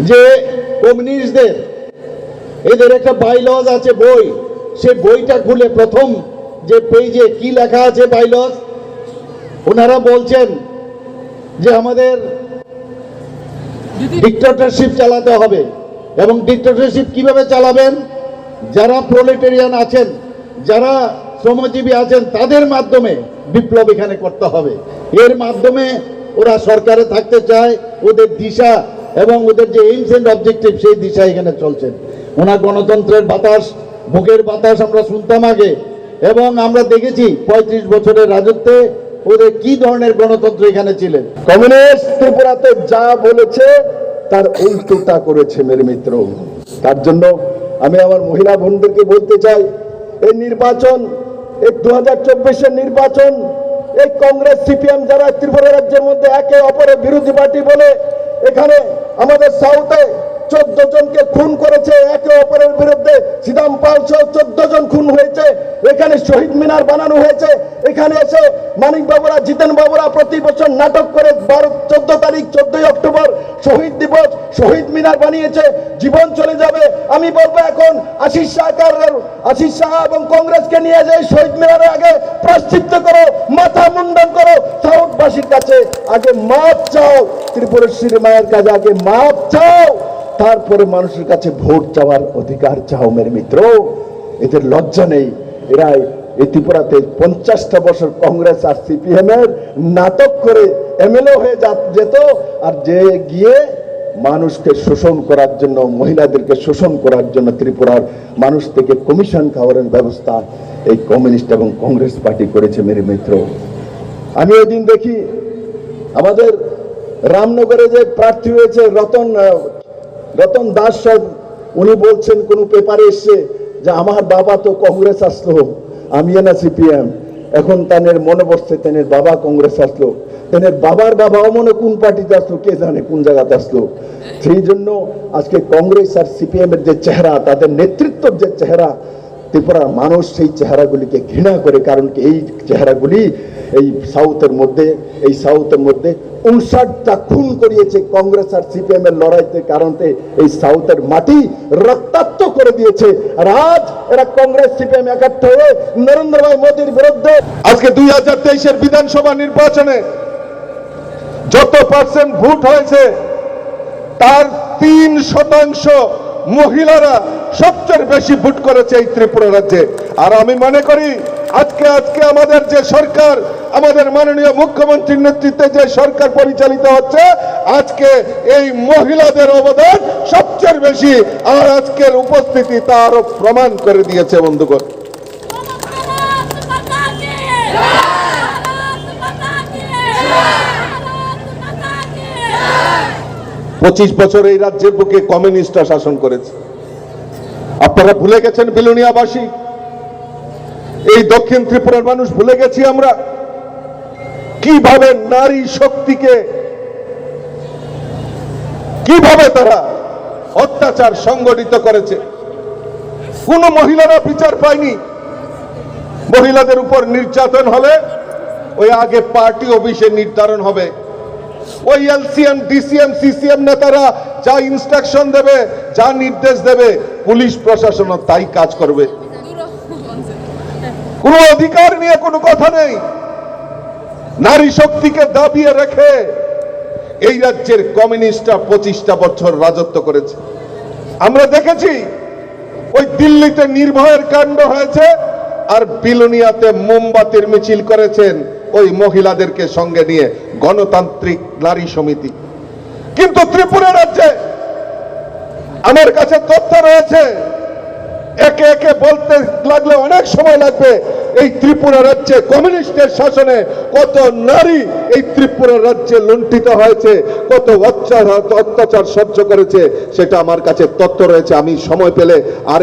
যে কমিউনিস্টদের, এদের একটা বাইলজ আছে, বই। সে বইটা খুলে প্রথম যে পেজে কি লেখা আছে বাইলজ ওনারা বলছেন যে আমাদের ডিক্টেটরশিপ চালাতে হবে। এবং ডিক্টেটরশিপ কীভাবে চালাবেন? যারা প্রোলেটেরিয়ান আছেন, যারা শ্রমজীবী আছেন, তাদের মাধ্যমে বিপ্লব এখানে করতে হবে। এর মাধ্যমে ওরা সরকারে থাকতে চায়, ওদের দিশা এবং ওদের যে এইমস এন্ড অবজেক্টিভ সেই দিশা এখানে চলছেন। ওনার গণতন্ত্রের বাতাস, বুকের বাতাস আমরা শুনতাম আগে, এবং আমরা দেখেছি পঁয়ত্রিশ বছরের রাজত্বে ওদের কি ধরনের গণতন্ত্র এখানে ছিলেন। কমিউনিস্ট ত্রিপুরাতে যা বলেছে, তার উল্টোটা করেছে মেরে মিত্র। তার জন্য আমি আমার মহিলা বোনদেরকে বলতে চাই, এই নির্বাচন, এই দু হাজার নির্বাচন এই কংগ্রেস, সিপিএম যারা ত্রিপুরা রাজ্যের মধ্যে একে অপরের বিরোধী পার্টি বলে এখানে আমাদের সাউথে চোদ্দ জনকে খুন করেছে, একে অপরের বিরুদ্ধে সিদাম পাল সহ চোদ্দ জন খুন হয়েছে। এখানে শহীদ মিনার বানানো হয়েছে। এখানে এসে মানিক বাবুরা জিতেন বাবুরা প্রতি বছর নাটক করে বারো, চোদ্দ তারিখ, চোদ্দই অক্টোবর শহীদ দিবস, শহীদ মিনার বানিয়েছে। জীবন চলে যাবে। আমি বলব এখন আশিস সরকারের, আশিস শাহ এবং কংগ্রেসকে নিয়ে যাই শহীদ মিনারের আগে প্রাশ্চিত্য করো, মাথা মুন্ডন করো, সাউথবাসীর কাছে আগে মাপ চাও ত্রিপুরেশ্বরী মায়ের কাছে আগে মাপ চাও। তারপরে মানুষের কাছে ভোট চাওয়ার অধিকার চাও মেরে মিত্র। এদের লজ্জা নেই। এরা এই ত্রিপুরাতে পঞ্চাশটা বছর কংগ্রেস আর সিপিএম এর নাটক করে এমএলএ হয়ে যেত আর যে গিয়ে মানুষকে শোষণ করার জন্য, মহিলাদেরকে শোষণ করার জন্য ত্রিপুরার মানুষ থেকে কমিশন খাওয়ানোর ব্যবস্থা এই কমিউনিস্ট এবং কংগ্রেস পার্টি করেছে মেরে মিত্র। আমি ওই দিন দেখি আমাদের রামনগরে যে প্রার্থী হয়েছে রতন রতন দাস সব উনি বলছেন, কোন পেপারে এসছে যে আমার বাবা তো কংগ্রেস আসলো, আমি না সিপিএম এখন তানের মনে বসছে তেনের বাবা কংগ্রেস আসলো। তেনের বাবার বাবাও মনে কোন পার্টিতে আসলো, কে জানে কোন জায়গাতে আসলো। সেই জন্য আজকে কংগ্রেস আর সিপিএম এর যে চেহারা, তাদের নেতৃত্বের যে চেহারা ত্রিপুরার মানুষ সেই চেহারাগুলিকে ঘৃণা করে, কারণ কি এই চেহারাগুলি এই সাউথের মধ্যে, এই সাউথের মধ্যে উনষাটটা খুন করিয়েছে কংগ্রেস আর সিপিএম এর লড়াইতে, কারণে এই সাউথের মাটি রক্তাক্ত করে দিয়েছে। আর আজ এরা কংগ্রেস, সিপিএম একাত্র হয়ে নরেন্দ্র ভাই মোদীর বিরুদ্ধে আজকে দুই হাজার তেইশের বিধানসভা নির্বাচনে যত পার্সেন্ট ভোট হয়েছে, তার তিন শতাংশ মহিলারা সবচেয়ে বেশি ভোট করেছে এই ত্রিপুরা রাজ্যে। আর আমি মনে করি, আজকে আজকে আমাদের যে সরকার, আমাদের মাননীয় মুখ্যমন্ত্রীর নেতৃত্বে যে সরকার পরিচালিত হচ্ছে, আজকে এই মহিলাদের অবদান সবচেয়ে বেশি। আর আজকের উপস্থিতি তারও প্রমাণ করে দিয়েছে বন্ধুগণ। পঁচিশ বছর এই রাজ্যের বুকে কমিউনিস্টরা শাসন করেছে। আপনারা ভুলে গেছেন বিলুনিয়াবাসী? এই দক্ষিণ ত্রিপুরার মানুষ ভুলে গেছি আমরা। কীভাবে নারী শক্তিকে, কীভাবে তারা অত্যাচার সংগঠিত করেছে? কোন মহিলারা বিচার পায়নি। মহিলাদের উপর নির্যাতন হলে ওই আগে পার্টি অফিসে নির্ধারণ হবে। ওই এলসিএম, ডিসিএম, সিসিএম নেতারা যা ইনস্ট্রাকশন দেবে, যা নির্দেশ দেবে, পুলিশ প্রশাসন তাই কাজ করবে। কোনো অধিকার নিয়ে কোনো কথা নেই। নারী শক্তিকে দাবিয়ে রেখে এই রাজ্যের কমিউনিস্টরা পঁচিশটা বছর রাজত্ব করেছে। আমরা দেখেছি, ওই দিল্লিতে নির্ভয়ের কাণ্ড হয়েছে আর বিলুনিয়াতে মোমবাতির মিছিল করেছেন ওই মহিলাদেরকে সঙ্গে নিয়ে গণতান্ত্রিক নারী সমিতি। কিন্তু ত্রিপুরা রাজ্যে আমার কাছে তথ্য রয়েছে, একে একে বলতে লাগলে অনেক সময় লাগবে, এই ত্রিপুরা রাজ্যে কমিউনিস্টের শাসনে কত নারী এই ত্রিপুরা রাজ্যে লুণ্ঠিত হয়েছে, কত অত্যাচার সহ্য করেছে, সেটা আমার কাছে তথ্য রয়েছে, আমি সময় পেলে আর